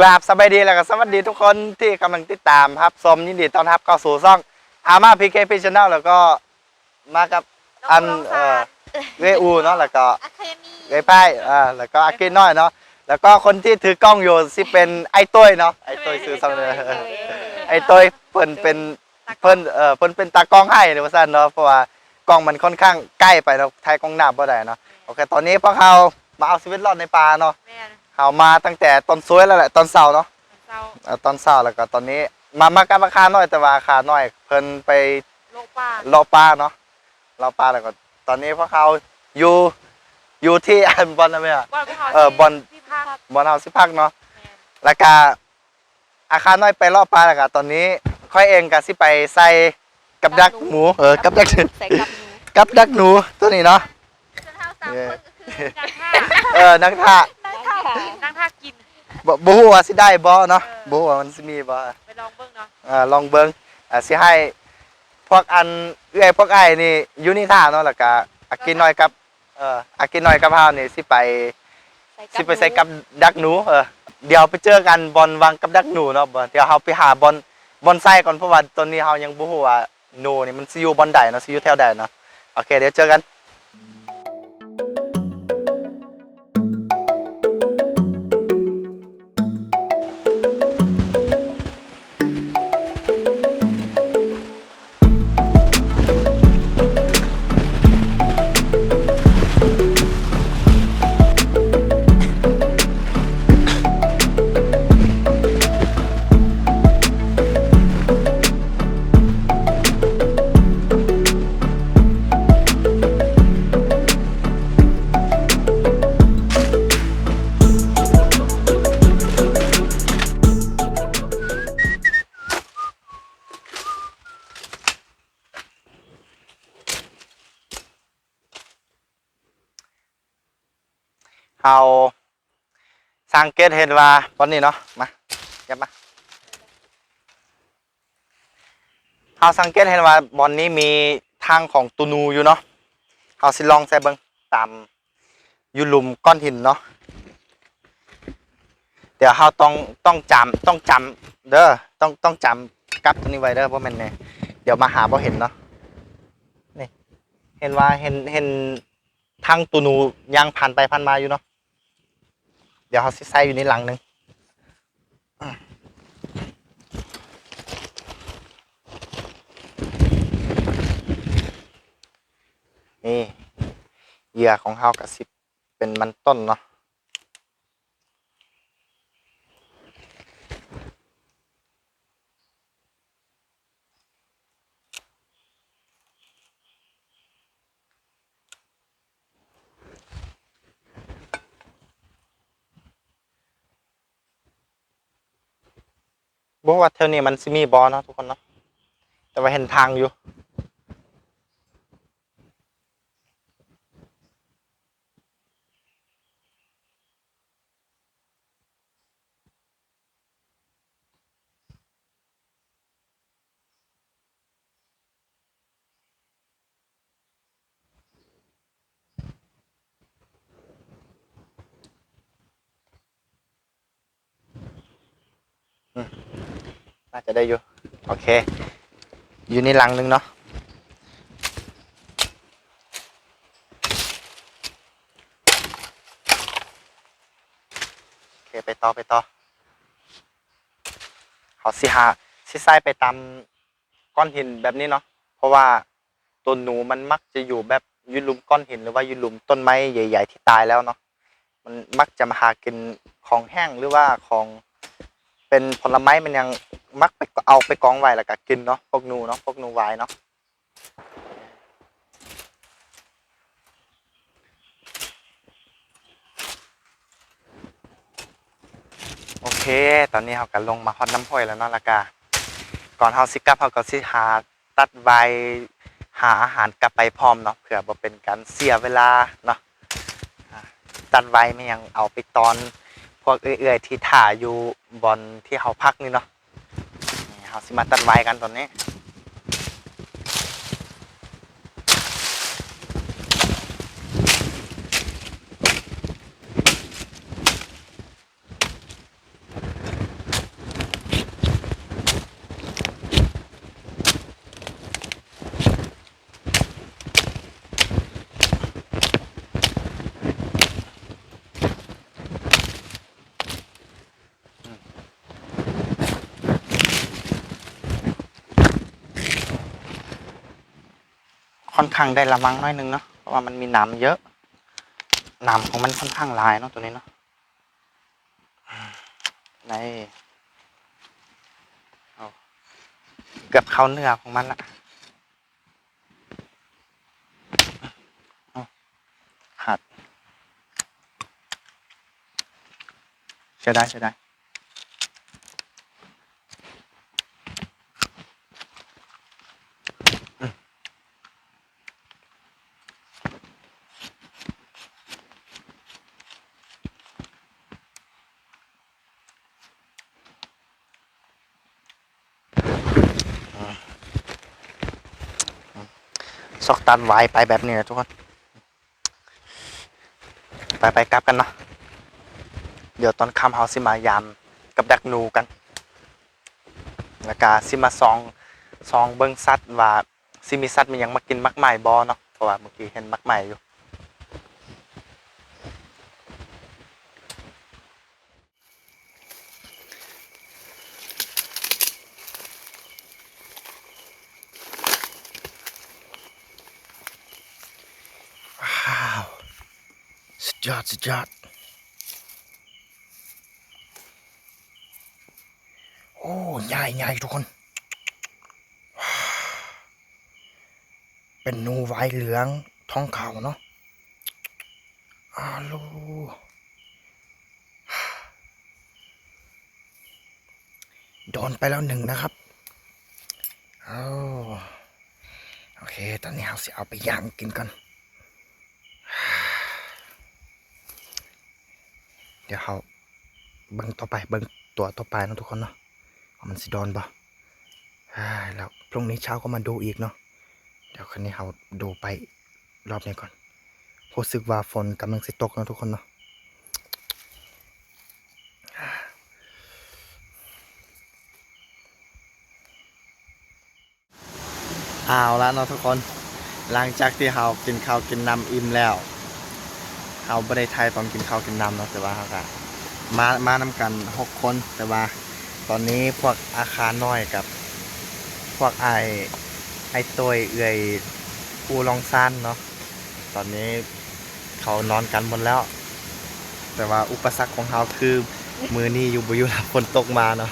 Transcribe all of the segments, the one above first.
กราบสบายดีแล้วก็สวัสดีทุกคนที่กำลังติดตามครับชมยินดีต้อนรับเข้าสู่ช่องอาม่าพีเคพีชแนลแล้วก็มากับอันเอ่อเวอูเนาะแล้วก็อะคาเดมี่เวไพ่อ่าแล้วก็อากินน้อยเนาะแล้วก็คนที่ถือกล้องอยู่สิเป็นไอ้ต้ยเนาะไอ้ต้ยซื้อซ้ำเลยไอ้ต้ยเพิ่นเป็นเพิ่นเอ่อเพิ่นเป็นตากล้องให้เดี๋ยวว่าซั่นเนาะเพราะว่ากล้องมันค่อนข้างใกล้ไปเนาะไทยกล้องหน้าบ่ได้เนาะโอเคตอนนี้พวกเรามาเอาชีวิตรอดในป่าเนาะแม่น เขามาตั้งแต่ตอนสวยแล้วแหละตอนเสาร์เนาะเศร้าเอ่อตอนเสาร์แล้วก็ตอนนี้ มามากับราคาน้อยแต่ว่าราคาน้อย เพิ่นไปโลกป้ารอปลาเนาะรอปลาแล้วก็ตอนนี้พวกเขาอยู่อยู่ที่ อันบอลนะแม่อะ บอลพวกเขาเออบอล ที่พักบอลเฮาสิพักเนาะ แม่นแล้วก็อาคารน้อยไปรอบปลาแล้วก็ตอนนี้ค่อยเองก็สิไปใส่กับดักหมูเออกับดักใส่กับหนูกับดักหนูตัวนี้เนาะส่วนเท่าสามคนก็คือนั่งท่าเออนักท่า นั่งท่ากินนั่งท่ากินบ่บ่ฮู้ว่าสิได้บ่เนาะบ่ฮู้ว่ามันสิมีบ่ไปลองเบิ่งเนาะเอ่อลองเบิ้งอ่าสิให้พวกอันเอื้อยพวกไอ้ายนี่อยู่นี่ท่าเนาะแล้วก็อากินน้อยกับเอ่ออากินน้อยกับเฮานี่สิไปสิไปใส่กับดักหนูเออเดี๋ยวไปเจอกันบอลวางกับดักหนูเนาะบ่เดี๋ยวเฮาไปหาบอลบอลไส้ก่อนเพราะว่าตอนนี้เฮายังบ่ฮู้ว่าหนูนี่มันสิอยู่บอลใดเนาะสิอยู่แถวใดเนาะโอเคเดี๋ยวเจอกัน เฮาสังเกตเห็นว่าบอลนี้เนาะมายับมาเฮาสังเกตเห็นว่าบอลนี้มีทางของตูนูอยู่เนาะเฮาสิลองใส่เบิงตามอยู่หลุมก้อนหินเนาะเดี๋ยวเฮาต้องต้องจำต้องจำเด้อต้องต้องจำกับตัวนี้ไว้เด้อเพราะมันเนี่ยเดี๋ยวมาหาบ่เห็นเนาะนี่เห็นว่าเห็นเห็นทางตูนูยังผ่านไปผ่านมาอยู่เนาะ เดี๋ยวเขาซิใส่อยู่ในหลังหนึ่งนี่เหยื่อของเขากับสิบเป็นมันต้นเนาะ บอกว่าเท่านี้มันซิมีบอเนาะทุกคนเนาะแต่ว่าเห็นทางอยู่ น่าจะได้อยู่ โอเค อยู่ในลังหนึ่งเนาะโอเคไปต่อไปต่อเขาสิหาสิใส่ไปตามก้อนหินแบบนี้เนาะเพราะว่าตัวหนูมันมักจะอยู่แบบยืนหลุมก้อนหินหรือว่ายืนหลุมต้นไม้ใหญ่ ๆ ที่ตายแล้วเนาะมันมักจะมาหากินของแห้งหรือว่าของเป็นผลไม้มันยัง มักไปเอาไปกองไว้แล้วก็กินเนาะพวกนูเนาะพวกนูไว้เนาะโอเค ตอนนี้เราก็ลงมาฮอดน้ำห้อยแล้วเนาะละกาก่อนเฮาสิกลับเฮาก็สิหาตัดใบหาอาหารกลับไปพร้อมเนาะเผื่อบ่เป็นการเสียเวลาเนาะตัดใบไม่ยังเอาไปตอนพวกเอื่อยๆที่ถ่าอยู่บอลที่เขาพักนี่เนาะ เขาสิมาตัดไว้กันตอนนี้ ข้างได้ระวังน้อยนึงเนาะเพราะว่ามันมีน้ำเยอะน้ำของมันค่อนข้างลายเนาะตัวนี้เนาะในเกือบเข้าเนื้อของมันละเอาขาดใช่ได้ใช่ได้ซ อกตันไวไปแบบนี้นะทุกคน ไปไปกลับกันเนาะเดี๋ยวตอนค่ำเฮาสิมายามกับดักนูกัน แล้วก็สิมาซองซองเบิ่งซัดว่าสิมีซัดมีหยังมากินมากใหม่บอเนาะเพราะว่าเมื่อกี้เห็นมากใหม่อยู่ ยอดสุดยอด โอ้ใหญ่ใหญ่ทุกคน เป็นนูไว้เหลืองท้องขาวเนาะอาลูโดนไปแล้วหนึ่งนะครับเอโอเค ตอนนี้เราสิเอาไปย่างกินกัน เดี๋ยวเขาเบิ่งต่อไปเบิ่งตัวต่อไปนะทุกคนเนาะมันสิโดนบ่แล้วพรุ่งนี้เช้าก็มาดูอีกเนาะเดี๋ยวคืนนี้เขาดูไปรอบนี้ก่อนรู้สึกว่าฝนกำลังสิตกนะทุกคนเนาะเอาละเนาะทุกคน หลังจากที่เรากินข้าวกินน้ำอิ่มแล้ว เขาไม่ได้ไทยตอนกินข้าวกินน้ำเนาะแต่ว่าเขาก็มามานำกันหกคนแต่ว่า ตอนนี้พวกอาคารน้อยกับ พวกไอไอตัวเอื่อยอูลองซันเนาะตอนนี้เขานอนกันหมดแล้ว แต่ว่าอุปสรรคของเขาคือมือนี่อยู่บุยุรับฝนตกมาเนาะ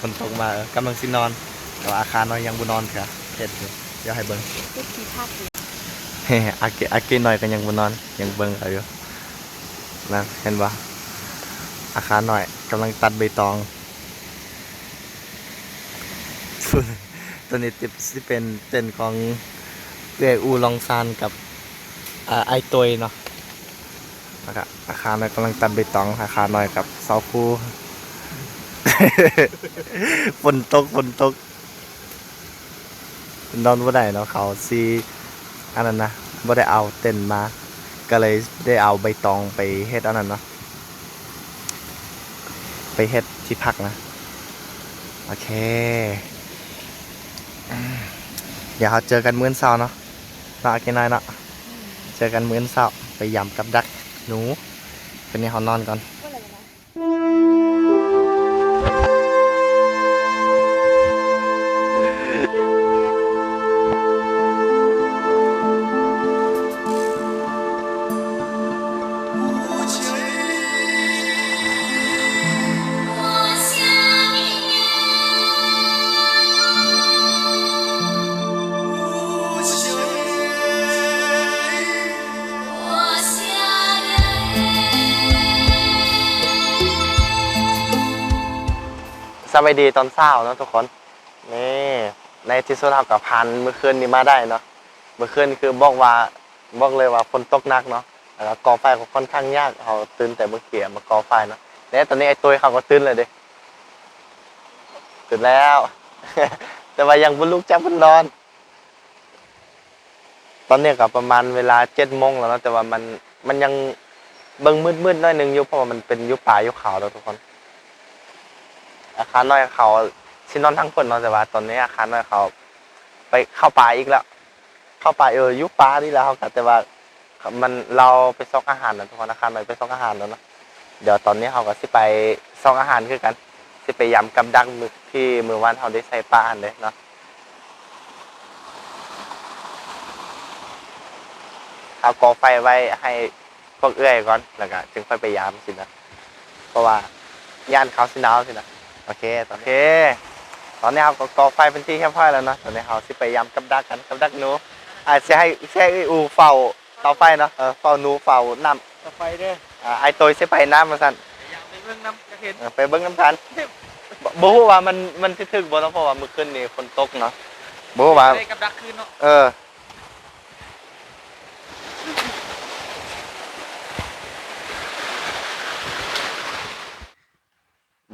ฝนตกมากำลังสินอนแต่ว่าอาคารน้อยยังบุนอนค่ะเฮ็ดอยู่เดี๋ยวให้เบิ่งทุกทีภาพเฮ้ อาเกอาเกหน่อยก็ยังบนอนยังเบิ่งเอาอยู่นะเห็นปะอาคารหน่อยกำลังตัดใบตองส่วนตัวนี้ติสิเป็นเต้นของเวอูลองซานกับไอตัวเนาะแล้วก็อาคารหน่อยกำลังตัดใบตอง อาคารหน่อยกับเสาคูฝนตกฝนตกนอนบ่ได้เนาะเขาซี อันนั้นนะบ่ได้เอาเต็นมา ก็เลยได้เอาใบตองไปเฮ็ดอันนั้นเนาะไปเฮ็ดที่พักนะ โอเคอืมเดี๋ยวเราเจอกันมื้อเช้าเนาะนาะโอเคน้อยเนาะเจอกันมื้อเช้าไปยำกับดักหนูเป็นนี้เขานอนก่อน สวัสดีตอนเช้าเนาะทุกคน นี่ในที่สุดเรากับพันเมื่อคืนนี้มาได้เนาะ เมื่อคืนคือบอกว่าบอกเลยว่าฝนตกหนักเนาะแล้วก็ก่อไฟก็ค่อนข้างยากเขาตื่นแต่เมื่อเกี้มากอไฟเนาะแล้วตอนนี้ไอ้ตัวเขาก็ตื่นเลยเด้ตื่นแล้ว แต่ว่ายังบนลุกจากบนนอน ตอนนี้ก็ประมาณเวลาเจ็ดโมงแล้วเนาะแต่ว่ามันมันยังเบิ่งมืดๆหน้อยนึงอยู่เพราะว่ามันเป็นยุป่ายุเขาแล้วทุกคน อาคารน้อยเขาชินนอนทั้งคนเนาะแต่ว่าตอนนี้อาคารน้อยเขา ไปเข้าป่าอีกแล้ว เข้าป่าเออยุป่านี่แล้วครับแต่ว่ามันเราไปซอกอาหารนะทุกคนอาคารน้อยไปซอกอาหารแล้วเนาะเดี๋ยวตอนนี้เขาก็สิไปซอกอาหารคือกันสิไปยำกับดักหมึกที่มือวานเขาได้ใส่ปลานเลยเนาะเอาก่อไฟไว้ให้พวกเอื้อยก่อนแล้วก็จึงค่อยไปยามสินะเพราะว่าย่านเขาสินาวสินะ โอเคโอเค ตอนนี้เราก็ก่อไฟเป็นที่เรียบร้อยแล้วเนาะตอนนี้เราสิไปยามกับดักกันกับดักหนูอาจจะให้ใช้อูเฝ้าเตาไฟเนาะเออเฝ้าหนูเฝ้าน้ำต่อไปเด้ออ่าไอตัวสิไปน้ำมาสั่นอยากไปเบิ่งน้ำจะเห็นเออไปเบิ้งน้ำทันบ่บ่ฮู้ว่ามันมันสิถึกบ่เนาะเพราะว่ามื้อคืนนี้ฝนตกเนาะบ่ฮู้ว่าได้กับดักคืนเนาะเออ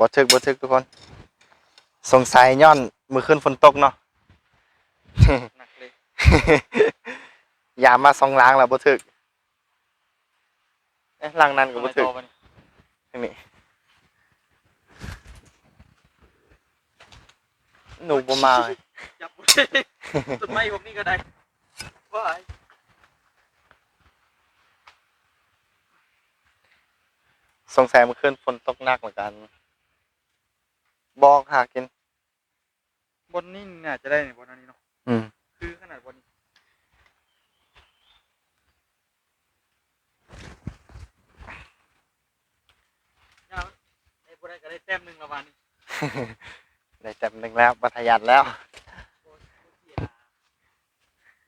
บ่ถึกบ่ถึกทุกคน สงสัยย้อนมื้อคืนฝนตกเนาะหนักเลยอย่ามาสองล้างแล้วบ่ถึกเอ๊ะล้างนั้นก็บ่ถึกต่อไปนี่นี่หนูบ่มาเลยจับบ่ได้ต้นไม้พวกนี้ก็ได้ว่าไอ้สงสัยเมื่อคืนฝนตกหนักเหมือนกัน บอกหากิน บนนี่น่าจะได้เนี่ยบนอันนี้เนาะอืม คือขนาดบนนี้ยาวไอ้บ่ได้ก็ได้แต้มหนึงละวันนี้ได้เต็มหนึ่งแล้วบัทยัดแล้วบ่บ่เสีย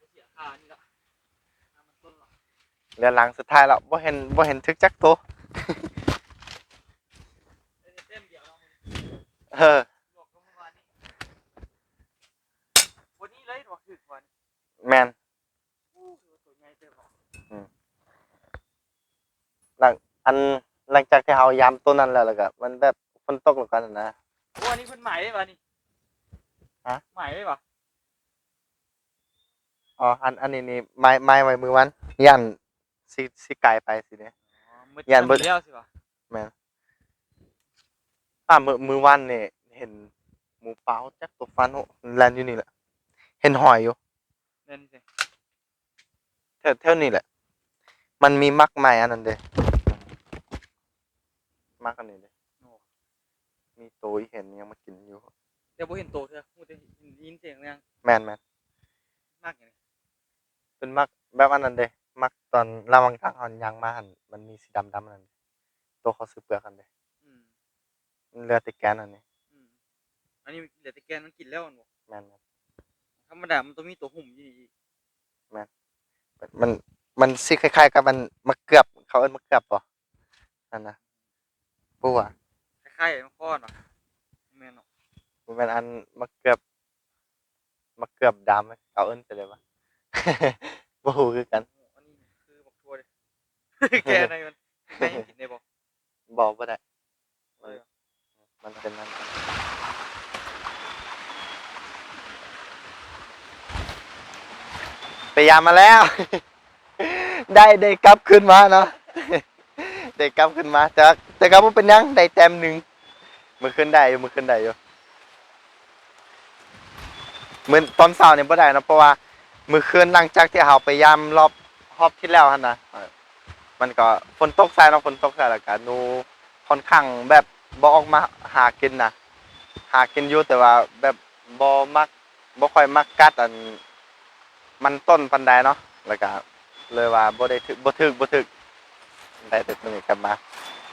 บ่เสียค่านี่ละน้ำมันต้นละเรือหลังสุดท้ายแล้วบ่เห็นบ่เห็นทึกจักตัว ได้แต้มเดียวเนาะ เออบอกก็เมื่อวานนี้วันนี้เลยบอกถึกวันแมนอู้หูตัวใหญ่เต็มหรออันหลังจากที่เฮายามตัวนั้นแล้วแล้วก็มันแบบฝนตกแล้วกันนะโอ้อันนี้เพิ่นหมายได้ป่ะนี่ฮะหมายได้ป่ะอ๋ออันอันนี้นี่ไม้ไม้ไว้มือวันย่านสิสิไกลไปสิเนี่ยอ๋อมืดยันเบิดจะมีแล้วสิป่ะ อ่ามือมือวันนี่เห็นหมูเปล่าจักตัวฟันโหแลนอยู่นี่แหละ เห็นหอยอยู่เล่นสิเท่าเท่านี้แหละ มันมีมักใหม่อันนั้นเด้มักอันนี้เด้โอ้มีตัวอีเห็นยังมากินอยู่ เดี๋ยวบ่เห็นโตเถอะมูจะยินเสียงเรื่องแมนแมนมากอย่างนี้เป็นมักแบบอันนั้นเด้มักตอนระวังทางหอนยางมาหันมันมีสีดำดำๆอันนั้นเด้ตัวเขาซื้อเปลือกกันเด้อืมมัน เรือติดแกนอันนี้อืมอันนี้เหลือแต่แกนมันกินแล้วอันบ่แมนแมนธรรมดามันต้องมีตัวหุ่มอยู่นี่มันมันสิคล้ายๆ กับมันมะเกือบเขาเอิ้นมะเกือบป่ะนั่นนะปูอะคล้ายๆมันค้อนว่ะแม่นเนาะมันเป็นอันมะเกือบมะเกือบดำไหมเขาเอิ้นไปเลยวะ บ่ฮู้คือกันโอ้อันนี้คือบักทั่วเลย แกในมันแกยังกินได้บ่ บอกบ่ได้ เออ มันเป็นนั่น ไปยามมาแล้ว ได้ได้กลับขึ้นมาเนาะได้กลับขึ้นมา แต่แต่ก็บ่เป็นยังได้แต้มหนึ่งมือขึ้นได้อยู่มือขึ้นได้อยู่เหมือนตอนเช้าเนี่ยบ่ได้นะเพราะว่า มือคืนหลังจากที่เราไปยามรอบรอบที่แล้วหั่นะมันก็ฝนตกใส่เนาะฝนตกใส่แล้วก็หนูค่อนข้างแบบบ่ออกมาหากินนะหากินอยู่แต่ว่าแบบบ่มักบ่ค่อยมักกัดอัน มันต้นปันไดเนาะแล้วก็เลยว่าบ่ได้ถึกบ่ถึกบ่ถึกได้แต่ตัวนี้กลับมา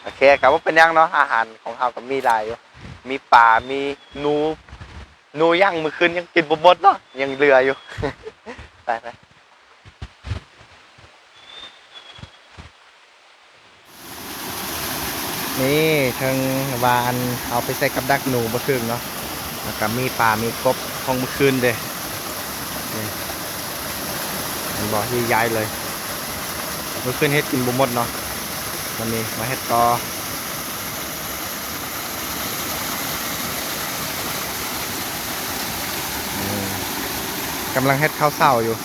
โอเคก็บ่เป็นยังเนาะอาหารของเฮาก็มีหลายอยู่มีปลามีหนูหนูย่างมื้อคืนยังกินบ่หมดเนาะยังเหลืออยู่ไปไปนี่ถึงวานเอาไปใส่กับดักหนูบ่ถึงเนาะแล้วก็มีปลามีกบของมื้อคืนเด้ มันบอกที่ย้ายเลยเมื่อคืนเฮ็ดกินบ่หมดเนาะวันนี้มาเฮ็ดต่อกำลังเฮ็ดข้าวเศร้าอยู่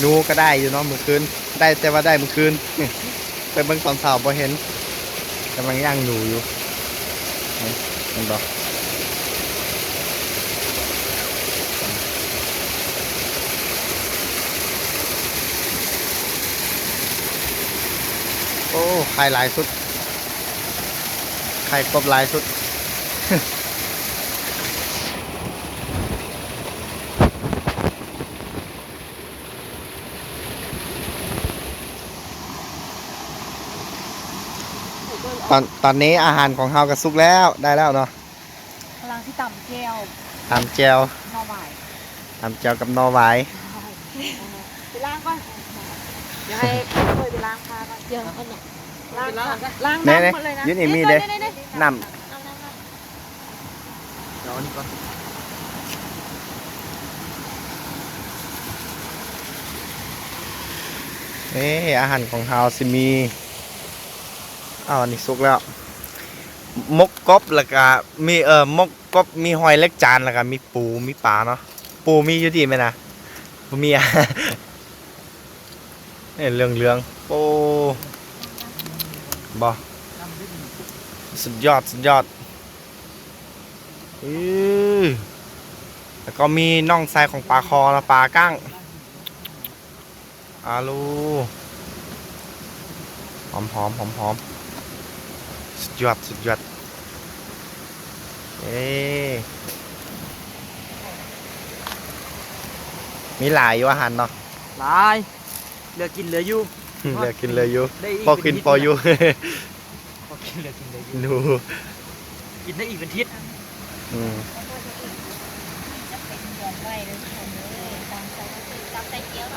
หนูก็ได้อยู่เนาะเมื่อคืน ได้แต่ว่าได้เมื่อคืนเป็เบิ่งตอนสาร์พอเห็นกำลังย่างหนูอยู่เห็นบอกโอ้ไข่หลายสุดไข่กบหลายสุด ตอนตอนนี้อาหารของเฮาก็สุกแล้วได้แล้วเนาะพลังที่ต่ำแก้วตำแจวนอหวายตำแจวกับหนอหวายไปล้างก่อนเดี๋ยวให้เคยไปล้างพาก่อนเดี๋ยวเอาเนี่ยล้างก่อนล้างเน่เน่น้ำหมดเลยนะยืนนี่มีเด้เน่น้ๆๆเอาน้ำำเดี๋ยวนี้ก่อนเอ้อาหารของเฮาสิมี อ้าวนนี้สุกแล้ว มกกบแล้วก็มีเอ่อมกกบมีหอยเล็กจานแล้วก็มีปูมีปลาเนาะปูมีอยู่ดีไหมนะบ่มีอะเนี่ยเรื่องเรื่องโอ้บอสุดยอดสุดยอดอือแล้วก็มีน่องไส้ของปลาคอละปลาก้างอาลูหอมหอมหอมหอม สุดยอด สุดยอด เอ้มีหลายอยู่อาหารเนาะ หลายเหลือกินเหลืออยู่ เหลือกินเลยอยู่ ได้อีกพอกินเป็พออยู่ พอกินเหลือกินเหลืออยู่ดูกินได้อีกเป็นทิศอืม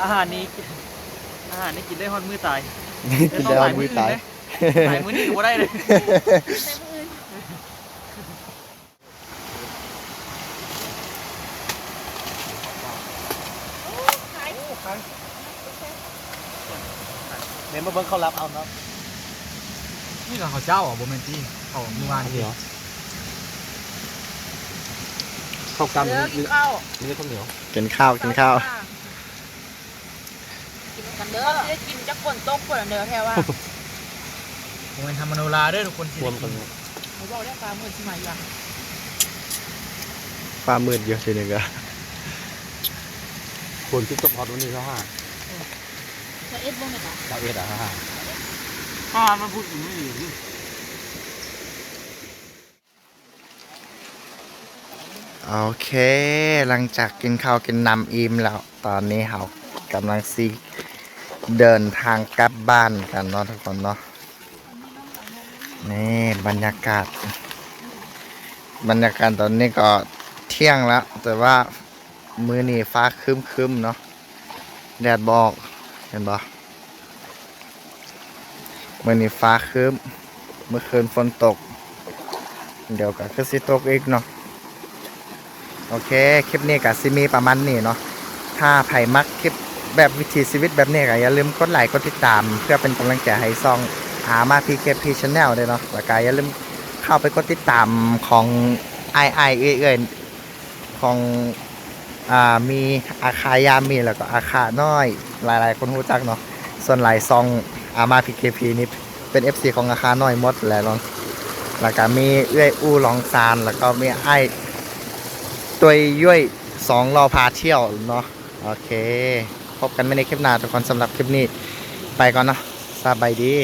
อาหารนี้ อาหารนี้กินได้ฮอดมือตาย กินแล้วมือตาย หลายมื้อนี่ก็บ่ได้เลยเมมมาเบิ้งเขารับเอาเนาะนี่ก็ข้าวเจ้าอะบ่แม่นที่ข้าวมื้อวานนี่ข้าวกล้ามเดี๋ยวกินข้าวนี่ข้าวเหนียวกินข้าวกินข้าวกินกันเด้อจะกินจะฝนตกฝนเด้อแท้ว่า บ่แม่นทำมโนราเด้อทุกคนสิรวมกันเขาบอกได้ปลาหมื่นใช่ไหมล่ะฟ้ามืดเยอะทีนึงอะคนที่ตกฮอตวันนี้เขาห้าจะเอ็ดบ้างไหมคะดาวเอ็ดอะห้าป้ามันพูดอย่างนี้อยู่โอเค หลังจากกินข้าวกินน้ำอิ่มแล้ว ตอนนี้เรากำลังซีเดินทางกลับบ้านกันเนาะทุกคนเนาะ นี่บรรยากาศ บรรยากาศตอนนี้ก็เที่ยงแล้ว แต่ว่ามือนี่ฟ้าครึ้มเนาะแดดบอกเห็นบ่มือนี่ฟ้าคึมเมื่อคืนฝนตก เดี๋ยวก็คือสิตกอีกเนาะโอเค คลิปนี้ก็สิมีประมาณนี้เนาะถ้าใครมักคลิปแบบวิถีชีวิตแบบนี้ก็อย่าลืมกดไลค์กดติดตาม เพื่อเป็นกำลังใจให้ซอง หามาพีเคพีชแนลด้วยเนาะแล้วก็อย่าลืมเข้าไปกดติดตามของไอไอเอ่ยๆของอ่ามีอาคายามีแล้วก็อาคาน้อย หลายๆ คนรู้จักเนาะส่วนหลายซองอามาพีเคพีนี่เป็น FC ของอาคาน้อยหมดแหละเนาะแล้วก็มีเอื้อยอู้ลองซานแล้วก็มีไอตัวย่อยสองรอพาเที่ยวเนาะโอเค พบกันไม่ในคลิปหน้าทุกคนสำหรับคลิปนี้ ไปก่อนเนาะสบายดี